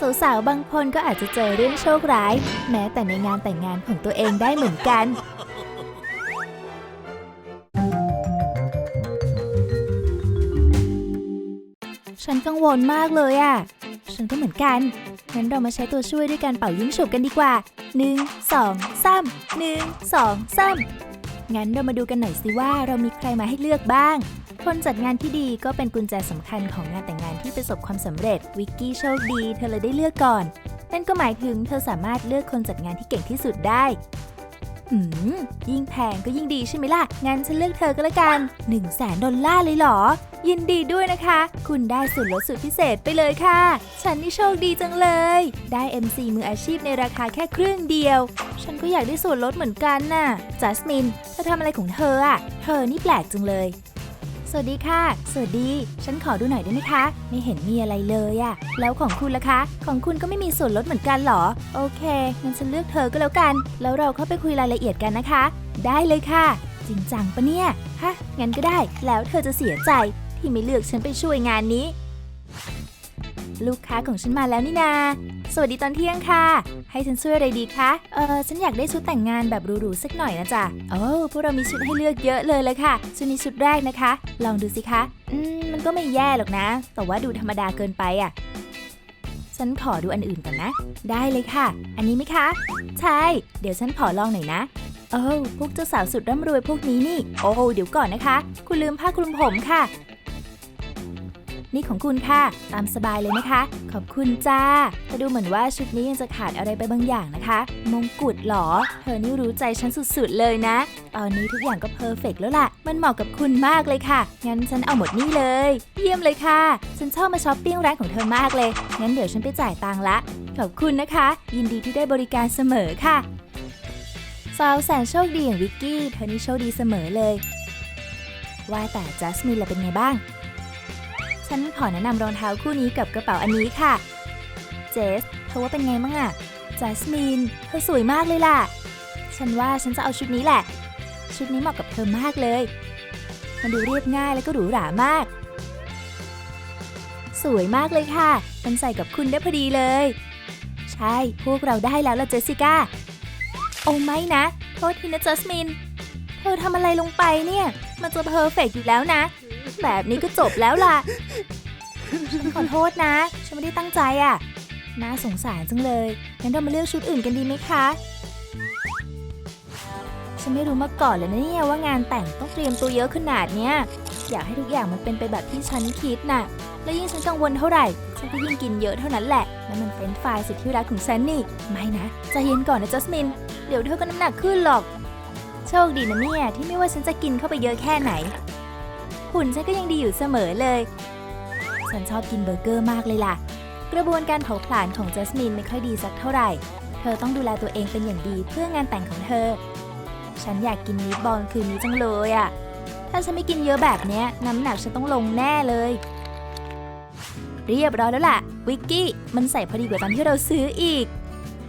สาวๆ บางคนก็อาจจะเจอเรื่องโชคร้าย แม้แต่ในงานแต่งงานของตัวเองได้เหมือนกัน ฉันกังวลมากเลยอะ่ะ ฉันก็เหมือนกัน งั้นเรามาใช้ตัวช่วยด้วยการเป่ายิงฉุบกันดีกว่า 1 2 3 1 2 3งั้นเรามาดูกันหน่อยสิว่าเรามีใครมาให้เลือกบ้าง คนจัดงานที่ดีก็เป็นกุญแจสำคัญของงานแต่งงานที่ประสบความสำเร็จ วิกกี้โชคดี เธอเลยได้เลือกก่อน นั่นก็หมายถึงเธอสามารถเลือกคนจัดงานที่เก่งที่สุดได้หืม ยิ่งแพงก็ยิ่งดีใช่ไหมล่ะ งั้นฉันเลือกเธอก็แล้วกัน1นึ่งแสนดอลลาร์เลยเหรอ ยินดีด้วยนะคะ คุณได้ส่วนลดสุดพิเศษไปเลยค่ะ ฉันนี่โชคดีจังเลย ได้ MC มืออาชีพในราคาแค่ครึ่งเดียว ฉันก็อยากได้ส่วนลดเหมือนกันน่ะ จัสมิน เธอทำอะไรของเธออะเธอนี่แปลกจังเลย สวัสดีค่ะ สวัสดี ฉันขอดูหน่อยได้ไหมคะ ไม่เห็นมีอะไรเลยอะแล้วของคุณล่ะคะ ของคุณก็ไม่มีส่วนลดเหมือนกันเหรอ โอเค งั้นฉันเลือกเธอก็แล้วกัน แล้วเราเข้าไปคุยรายละเอียดกันนะคะ ได้เลยค่ะ จริงจังปะเนี่ย ฮะ งั้นก็ได้ แล้วเธอจะเสียใจ ที่ไม่เลือกฉันไปช่วยงานนี้ ลูกค้าของฉันมาแล้วนี่นา สวัสดีตอนเที่ยงค่ะ ให้ฉันช่วยอะไรดีคะ เออฉันอยากได้ชุดแต่งงานแบบหรูๆสักหน่อยนะจ๊ะโอ้พวกเรามีชุดให้เลือกเยอะเลยเลยค่ะ ชุดนี้ชุดแรกนะคะ ลองดูสิคะ อืม มันก็ไม่แย่หรอกนะ แต่ว่าดูธรรมดาเกินไปอะ ฉันขอดูอันอื่นก่อนนะ ได้เลยค่ะ อันนี้ไหมคะ ใช่ เดี๋ยวฉันขอลองหน่อยนะโอ้พวกเจ้าสาวสุดร่ำรวยพวกนี้นี่ โอ้เดี๋ยวก่อนนะคะ คุณลืมผ้าคลุมผมค่ะ นี่ของคุณค่ะ ตามสบายเลยนะคะ ขอบคุณจ้า แต่ดูเหมือนว่าชุดนี้ยังจะขาดอะไรไปบางอย่างนะคะ มงกุฎหรอ เธอนี่รู้ใจฉันสุดๆเลยนะ ตอนนี้ทุกอย่างก็เพอร์เฟกต์แล้วล่ะ มันเหมาะกับคุณมากเลยค่ะ งั้นฉันเอาหมดนี่เลย เยี่ยมเลยค่ะ ฉันชอบมาช้อปปิ้งร้านของเธอมากเลย งั้นเดี๋ยวฉันไปจ่ายตังค์ละ ขอบคุณนะคะ ยินดีที่ได้บริการเสมอค่ะ สาวแสนโชคดีอย่างวิกกี้ เธอนี่โชคดีเสมอเลย ว่าแต่จัสมินล่ะเป็นไงบ้าง ฉันขอแนะนำรองเท้าคู่นี้กับกระเป๋าอันนี้ค่ะ เจสเธอว่าเป็นไงบ้างอะจัสมินเธอสวยมากเลยล่ะ ฉันว่าฉันจะเอาชุดนี้แหละ ชุดนี้เหมาะกับเธอมากเลย มันดูเรียบง่ายแล้วก็หรูหรามาก สวยมากเลยค่ะ มันใส่กับคุณได้พอดีเลย ใช่ พวกเราได้แล้วล่ะเจสสิก้า โอ้ไม่นะ โทษทีนะจัสมิน เธอทำอะไรลงไปเนี่ย มันจะเพอร์เฟกต์อยู่แล้วนะ แบบนี้ก็จบแล้วล่ะ ฉันขอโทษนะ ฉันไม่ได้ตั้งใจอะ น่าสงสารจังเลย งั้นเรามาเลือกชุดอื่นกันดีไหมคะ ฉันไม่รู้มาก่อนเลยนะเนี่ยว่างานแต่งต้องเตรียมตัวเยอะขนาดเนี้ย อยากให้ทุกอย่างมันเป็นไปแบบที่ฉันคิดน่ะ และยิ่งฉันกังวลเท่าไหร่ ฉันก็ยิ่งกินเยอะเท่านั้นแหละ แล้วมันเป็นไฟรายสุดที่รักของฉันนี่ ไม่นะ ใจเย็นก่อนนะจัสมิน เดี๋ยวเธอก็น้ำหนักขึ้นหรอก โชคดีนะเนี่ยที่ไม่ว่าฉันจะกินเข้าไปเยอะแค่ไหน หุ่นฉันก็ยังดีอยู่เสมอเลย ฉันชอบกินเบอร์เกอร์มากเลยล่ะ กระบวนการเผาผลาญของจัสมินไม่ค่อยดีสักเท่าไหร่ เธอต้องดูแลตัวเองเป็นอย่างดีเพื่องานแต่งของเธอ ฉันอยากกินมีดบอลคืนนี้จังเลยอะ่ะ ถ้าฉันไม่กินเยอะแบบเนี้ยน้ำหนักฉันต้องลงแน่เลย เรียบร้อยแล้วล่ะ วิกกี้ มันใส่พอดีกว่าตอนที่เราซื้ออีก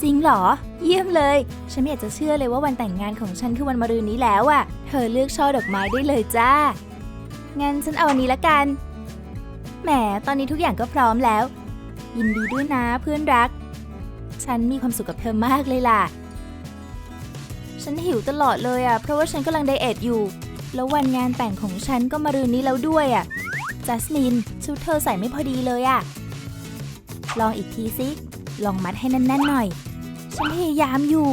จริงเหรอ เยี่ยมเลย ฉันไม่อยากจะเชื่อเลยว่าวันแต่งงานของฉันคือวันมะรืนนี้แล้วอะ่ะ เธอเลือกช่อดอกไม้ได้เลยจ้า งั้นฉันเอาอันนี้ละกัน แหม ตอนนี้ทุกอย่างก็พร้อมแล้ว ยินดีด้วยนะเพื่อนรัก ฉันมีความสุขกับเธอมากเลยล่ะ ฉันหิวตลอดเลยอะ เพราะว่าฉันกำลังไดเอทอยู่ แล้ววันงานแต่งของฉันก็มารืนนี้แล้วด้วยอะ จัสมินชุดเธอใส่ไม่พอดีเลยอะ ลองอีกทีสิ ลองมัดให้แน่นๆหน่อย ฉันพยายามอยู่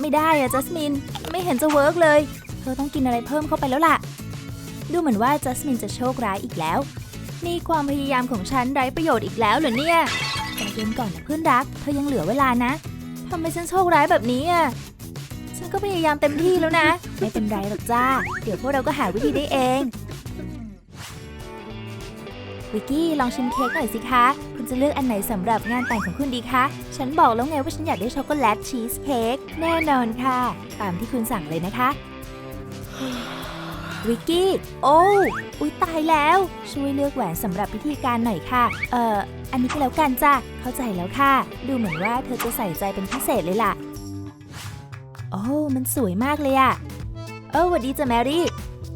ไม่ได้อะจัสมิน ไม่เห็นจะเวิร์กเลย เธอต้องกินอะไรเพิ่มเข้าไปแล้วล่ะ ดูเหมือนว่าจัสมินจะโชคร้ายอีกแล้ว นี่ความพยายามของฉันไร้ประโยชน์อีกแล้วเหรอเนี่ยใจเย็นก่อนนะเพื่อนรัก เธอยังเหลือเวลานะทำไมฉันโชคร้ายแบบนี้อะฉันก็พยายามเต็มที่แล้วนะ ไม่เป็นไรหรอกจ้า เดี๋ยวพวกเราก็หาวิธีได้เอง วิกกี้ลองชิมเค้กหน่อยสิคะ คุณจะเลือกอันไหนสำหรับงานแต่งของคุณดีคะ ฉันบอกแล้วไงว่าฉันอยากได้ช็อกโกแลตชีสเค้กแน่นอนค่ะ ตามที่คุณสั่งเลยนะคะ วิกกี้ โอ้อุ๊ยตายแล้ว ช่วยเลือกแหวนสำหรับพิธีการหน่อยค่ะ เอ่อ อันนี้ก็แล้วกันจ้ะ เข้าใจแล้วค่ะ ดูเหมือนว่าเธอจะใส่ใจเป็นพิเศษเลยล่ะ โอ้ มันสวยมากเลยอะเออสวัสดีจ้ะแมรี่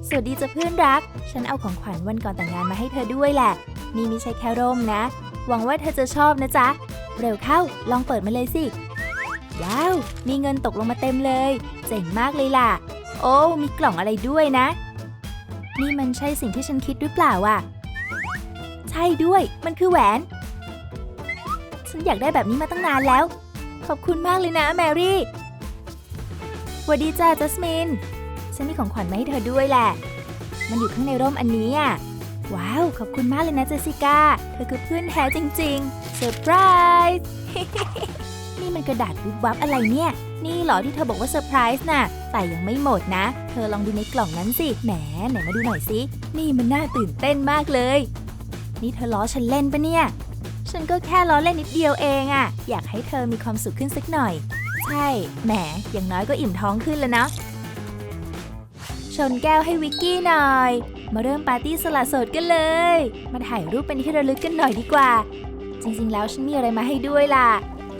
สวัสดีจ้ะเพื่อนรัก ฉันเอาของขวัญวันก่อนแต่งงานมาให้เธอด้วยแหละ นี่ไม่ใช่แค่ร่มนะ หวังว่าเธอจะชอบนะจ๊ะ เร็วเข้า ลองเปิดมาเลยสิ ว้าว มีเงินตกลงมาเต็มเลย เจ๋งมากเลยล่ะ โอ้ มีกล่องอะไรด้วยนะ นี่มันใช่สิ่งที่ฉันคิดหรือเปล่าอะ ใช่ด้วย มันคือแหวน ฉันอยากได้แบบนี้มาตั้งนานแล้ว ขอบคุณมากเลยนะแมรี่สวัสดีจ้าจัสมิน ฉันมีของขวัญมาให้เธอด้วยแหละ มันอยู่ข้างในร่มอันนี้อะ ว้าว ขอบคุณมากเลยนะเจสสิก้า เธอคือเพื่อนแท้จริงๆ เซอร์ไพรส์ นี่มันกระดาษวิบวับอะไรเนี่ย นี่เหรอที่เธอบอกว่าเซอร์ไพรส์น่ะ แต่ยังไม่หมดนะ เธอลองดูในกล่องนั้นสิ แหมไหนมาดูหน่อยสิ นี่มันน่าตื่นเต้นมากเลย นี่เธอล้อฉันเล่นปะเนี่ย ฉันก็แค่ล้อเล่นนิดเดียวเองอะอยากให้เธอมีความสุขขึ้นสักหน่อย ใช่ แหม อย่างน้อยก็อิ่มท้องขึ้นแล้วนะ ชนแก้วให้วิกกี้หน่อย มาเริ่มปาร์ตี้สละโสดกันเลย มาถ่ายรูปเป็นที่ระลึกกันหน่อยดีกว่า จริงๆ แล้วฉันมีอะไรมาให้ด้วยล่ะ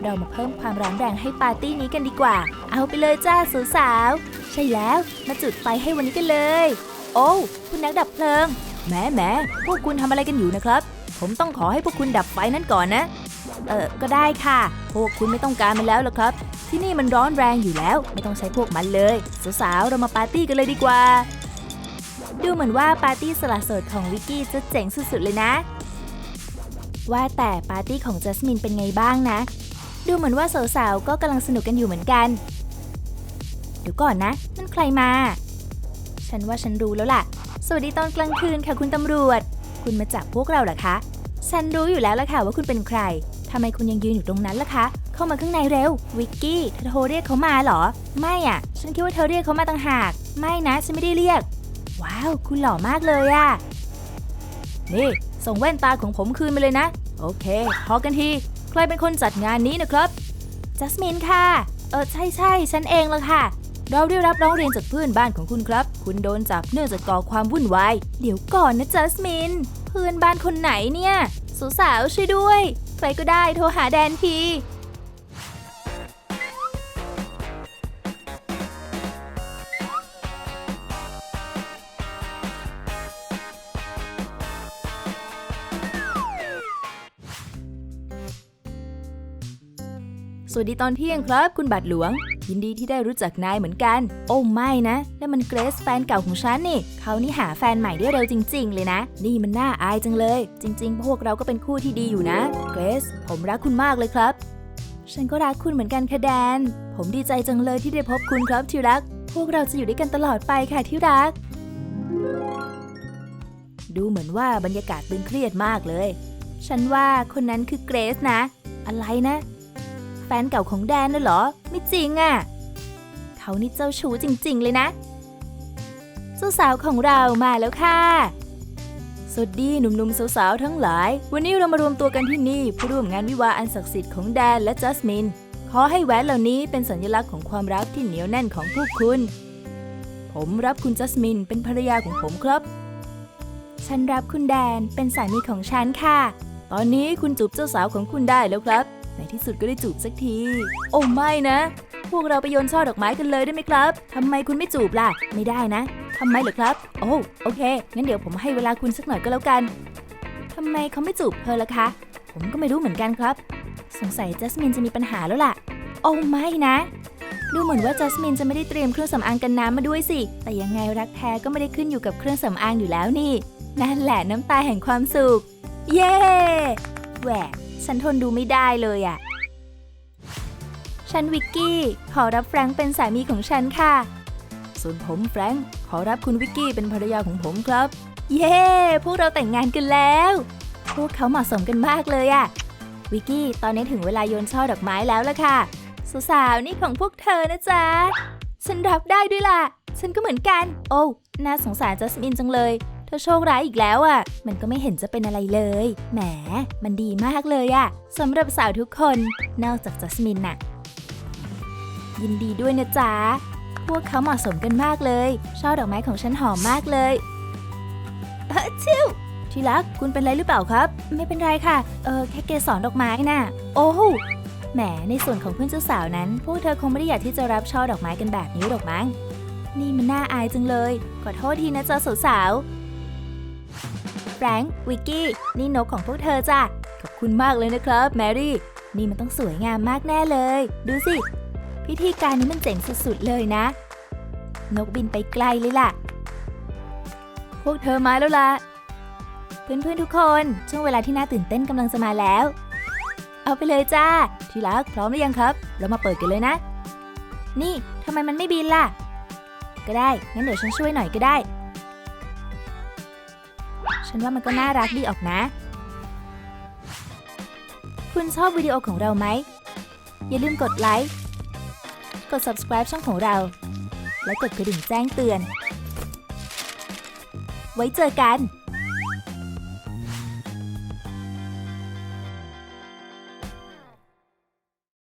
เรามาเพิ่มความร้อนแรงให้ปาร์ตี้นี้กันดีกว่า เอาไปเลยจ้าสาวๆใช่แล้วมาจุดไฟให้วันนี้กันเลย โอ้คุณนักดับเพลิงแหมแหมพวกคุณทำอะไรกันอยู่นะครับ ผมต้องขอให้พวกคุณดับไฟนั้นก่อนนะ เออก็ได้ค่ะ พวกคุณไม่ต้องการมันแล้วหรอครับ ที่นี่มันร้อนแรงอยู่แล้ว ไม่ต้องใช้พวกมันเลยสาวๆเรามาปาร์ตี้กันเลยดีกว่า ดูเหมือนว่าปาร์ตี้สละโสดของวิกกี้จะเจ๋งสุดๆเลยนะว่าแต่ปาร์ตี้ของจัสมินเป็นไงบ้างนะ ดูเหมือนว่าสาวๆก็กำลังสนุกกันอยู่เหมือนกันเดี๋ยวก่อนนะนั่นใครมา ฉันว่าฉันรู้แล้วล่ะ สวัสดีตอนกลางคืนค่ะคุณตำรวจ คุณมาจับพวกเราเหรอคะ ฉันรู้อยู่แล้วล่ะค่ะว่าคุณเป็นใครทำไมคุณยังยืนอยู่ตรงนั้นล่ะคะ เข้ามาข้างในเร็ว วิกกี้เธอโทรเรียกเขามาเหรอ ไม่อะ ฉันคิดว่าเธอเรียกเขามาต่างหาก ไม่นะ ฉันไม่ได้เรียก ว้าว คุณหล่อมากเลยอะนี่ ส่งแว่นตาของผมคืนมาเลยนะ โอเค พอกันที รเป็นคนจัดงานนี้นะครับจัสมินค่ะ เออใช่ใช่ฉันเองละค่ะ เราได้รับร้องเรียนจากเพื่อนบ้านของคุณครับ คุณโดนจับเนื่องจากก่อความวุ่นวาย เดี๋ยวก่อนนะจัสมิน เพื่อนบ้านคนไหนเนี่ย สาวๆช่วยด้วย ใครก็ได้โทรหาแดนที วัสดีตอนเที่ยงครับ คุณบัตรหลวง ยินดีที่ได้รู้จักนายเหมือนกัน โอ้ไม่นะนั่นมันเกรซแฟนเก่าของฉันนี่ เขานี่หาแฟนใหม่ได้เร็วจริง ๆ เลยนะ นี่มันน่าอายจังเลย จริง ๆ พวกเราก็เป็นคู่ที่ดีอยู่นะเกรซผมรักคุณมากเลยครับ ฉันก็รักคุณเหมือนกันค่ะแดน ผมดีใจจังเลยที่ได้พบคุณครับที่รัก พวกเราจะอยู่ด้วยกันตลอดไปค่ะที่รัก ดูเหมือนว่าบรรยากาศตึงเครียดมากเลย ฉันว่าคนนั้นคือเกรซนะ อะไรนะ แฟนเก่าของแดนน่ะเหรอ ไม่จริงอะ่ะ เขานี่เจ้าชู้จริง ๆ เลยนะ เจ้าสาวของเรามาแล้วค่ะ สวัสดีหนุ่มๆสาวๆทั้งหลาย วันนี้เรามารวมตัวกันที่นี่เพื่อร่วมงานวิวาอันศักดิ์สิทธิ์ของแดนและจัสมิน ขอให้แหวนเหล่านี้เป็นสัญลักษณ์ของความรักที่เหนียวแน่นของพวกคุณ ผมรับคุณจัสมินเป็นภรรยาของผมครับ ฉันรับคุณแดนเป็นสามีของฉันค่ะ ตอนนี้คุณจูบเจ้าสาวของคุณได้แล้วครับ ในที่สุดก็ได้จูบสักที โอ้ไม่นะ พวกเราไปโยนช่อดอกไม้กันเลยได้ไหมครับ ทำไมคุณไม่จูบล่ะ ไม่ได้นะ ทำไมเหรอครับ โอ้โอเค งั้นเดี๋ยวผมให้เวลาคุณสักหน่อยก็แล้วกัน ทำไมเขาไม่จูบเธอล่ะคะ ผมก็ไม่รู้เหมือนกันครับ สงสัยจัสมินจะมีปัญหาแล้วล่ะ โอ้ไม่นะ ดูเหมือนว่าจัสมินจะไม่ได้เตรียมเครื่องสำอางกันน้ำมาด้วยสิ แต่ยังไงรักแท้ก็ไม่ได้ขึ้นอยู่กับเครื่องสำอางอยู่แล้วนี่ นั่นแหละน้ำตาแห่งความสุข เย้แหวก ฉันทนดูไม่ได้เลยอะ่ะ ฉันวิกกี้ ขอรับแฟรงค์เป็นสามีของฉันค่ะ ส่วนผมแฟรงค์ขอรับคุณวิกกี้เป็นภรรยาของผมครับ เย้ พวกเราแต่งงานกันแล้ว พวกเขาเหมาะสมกันมากเลยอะวิกกี้ ตอนนี้ถึงเวลาโยนช่อดอกไม้แล้วล่ะค่ะ สาวๆนี่ของพวกเธอนะจ๊ะ ฉันรับได้ด้วยล่ะ ฉันก็เหมือนกัน โอ้ น่าสงสารจัสมินจังเลย เธอโชคร้ายอีกแล้วอะ มันก็ไม่เห็นจะเป็นอะไรเลย แหม มันดีมากเลยอะสำหรับสาวทุกคน นอกจากจัสมินน่ะ ยินดีด้วยนะจ๊ะ พวกเขาเหมาะสมกันมากเลย ช่อดอกไม้ของฉันหอมมากเลยเออชิวที่รักคุณเป็นไรหรือเปล่าครับ ไม่เป็นไรค่ะ เออแค่เกสรดอกไม้น่ะ โอ้โหแหม ในส่วนของเพื่อนเจ้าสาวนั้น พวกเธอคงไม่ได้อยากที่จะรับช่อดอกไม้กันแบบนี้หรอกมั้ง นี่มันน่าอายจังเลย ขอโทษทีนะจ๊ะสาวๆ แฟรงค์วิกกี้ นี่นกของพวกเธอจ้ะ ขอบคุณมากเลยนะครับ แมรี่ นี่มันต้องสวยงามมากแน่เลย ดูสิ พิธีการนี้มันเจ๋งสุดๆเลยนะ นกบินไปไกลเลยล่ะ พวกเธอมาแล้วล่ะ เพื่อนๆทุกคน ช่วงเวลาที่น่าตื่นเต้นกำลังจะมาแล้ว เอาไปเลยจ้า ที่รักพร้อมหรือยังครับ เรามาเปิดกันเลยนะ นี่ทำไมมันไม่บินล่ะ ก็ได้ งั้นเดี๋ยวฉันช่วยหน่อยก็ได้ ฉันว่ามันก็น่ารักดีออกนะ คุณชอบวิดีโอของเราไหม อย่าลืมกดไลค์ กด subscribe ช่องของเรา และกดกระดิ่งแจ้งเตือน ไว้เจอกัน